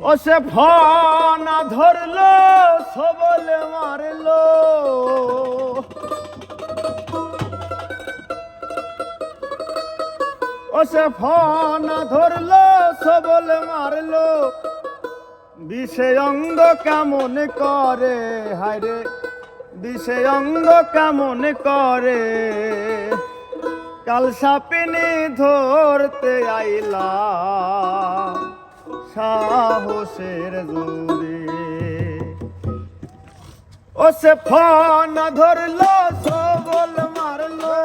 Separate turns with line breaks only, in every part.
ও সে ফনা ধরলো, সবলে মারলো। ও সে ফনা ধরলো, সবলে মারলো। বিষে অঙ্গ কেমন করে? হায়রে বিষে অঙ্গ কেমন করে? কাল সাপিনি ধরতে আইলা। সাহসের জোরে। ও সে ফন ধরলো, সবল মারলো।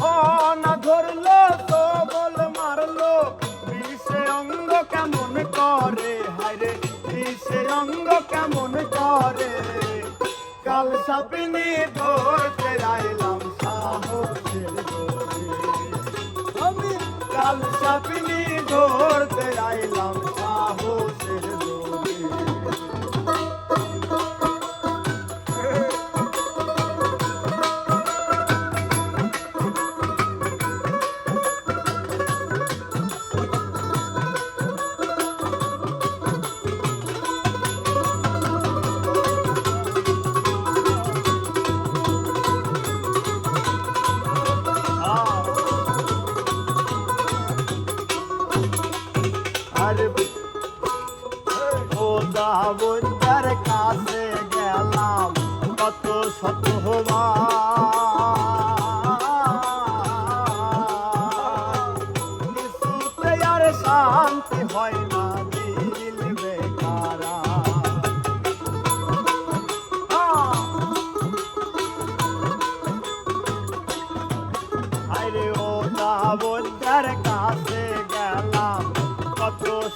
ফন ধরলো, সবল মারলো। বিষে অঙ্গ কেমন করে? হায়রে বিষে অঙ্গ কেমন করে? কাল সাপিনি ধরতে আইলাম সাহসের কাল সাপিনি ধরতে আর ও দাবতার কাছে গেলাম কত শত হবা আর শান্তি হয়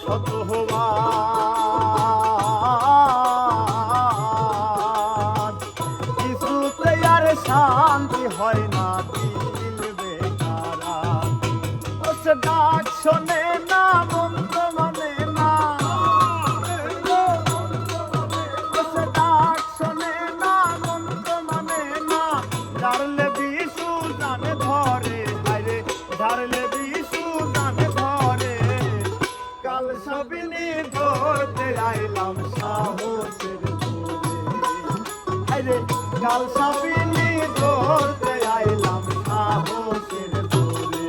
শত হওয়া সবিনি ধরতে আইলাম সাহসের আরে কাল সবিনি ধরতে আইলাম সাহসের জোরে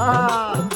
আহ!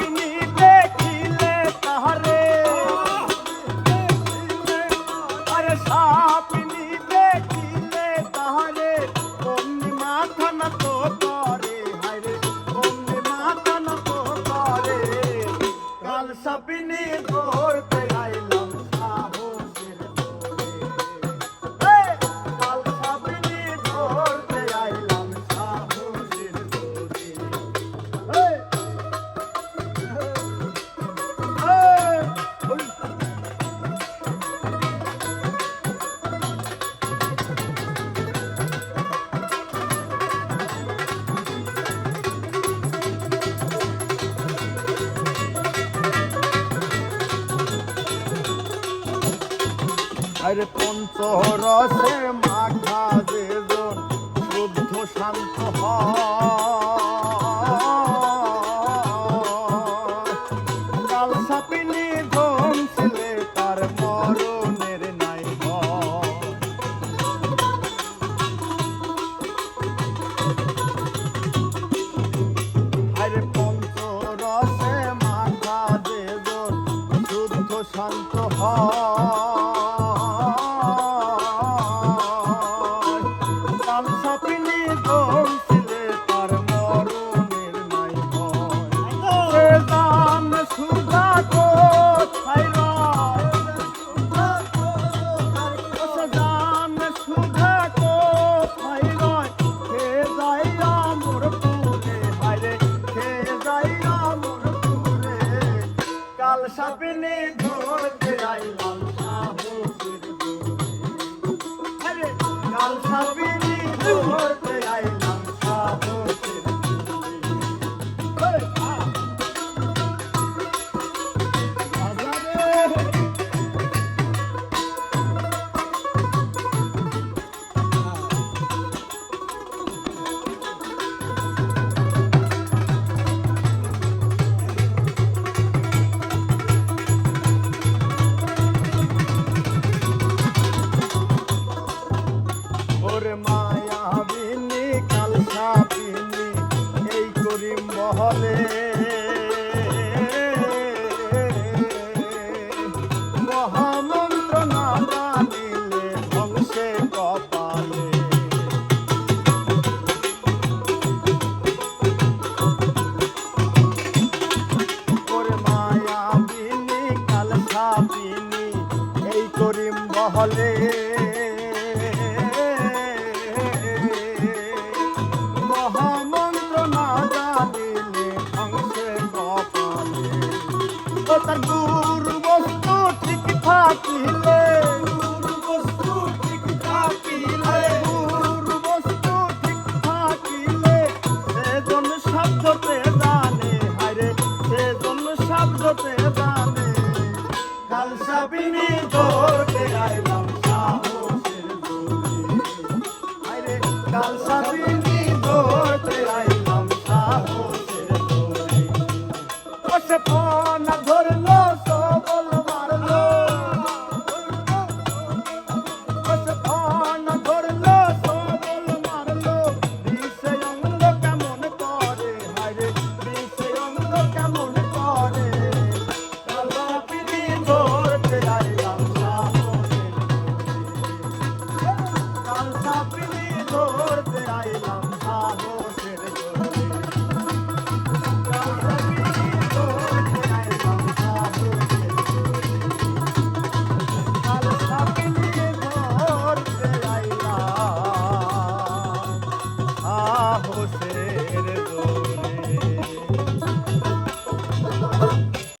আরে পঞ্চরসে মাখা যেজন শুদ্ধ শান্ত কাল সাপিনি ধন ছেলে তার মরণের নাই আরে পঞ্চরসে মাখা যেজন শুদ্ধ শান্ত হয়। সাপনে ধরতে আইলাম বলে। মহামন্ত্র না জানিলে অংশে কপালে। ও তার দূর বস্তু ঠিক থাকিলে। শব্দতে জানে হায় রে সেজন শব্দতে কেমনে ধরতে আইলাম সাহসের দড়ি আরে কাল সাবিনি ধরলো